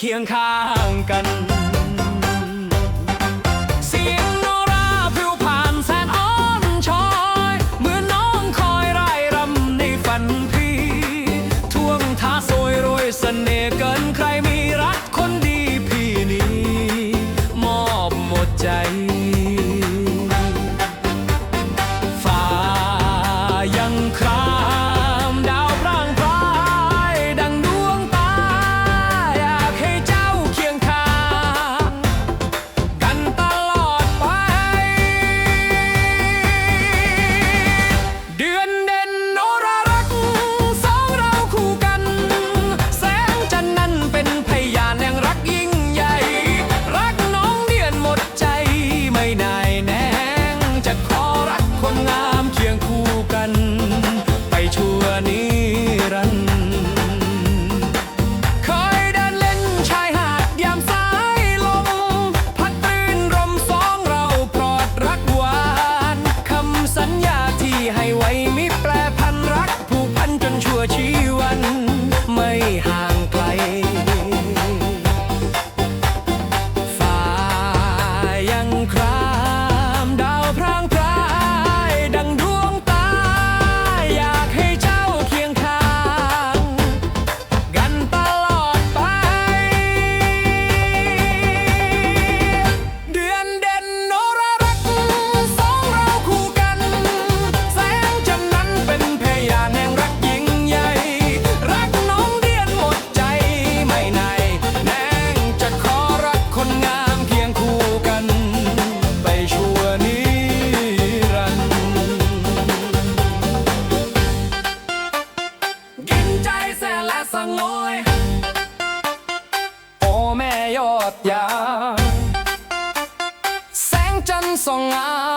เคียงข้างกัน อดยา แสงจันทร์ส่องงา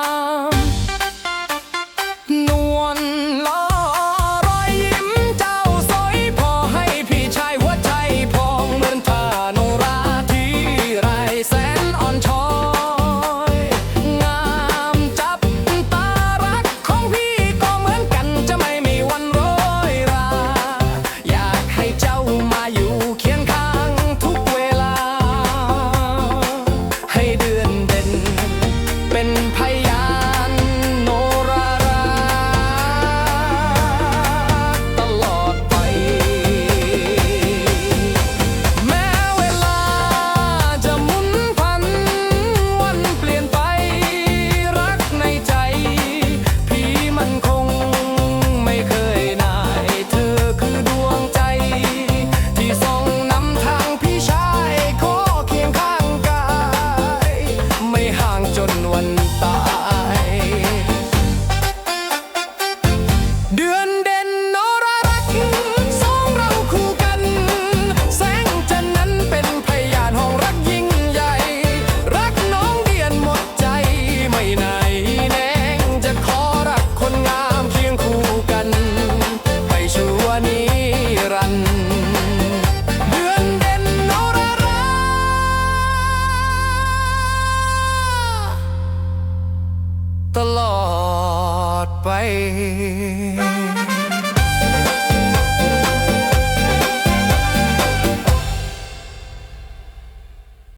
Bye.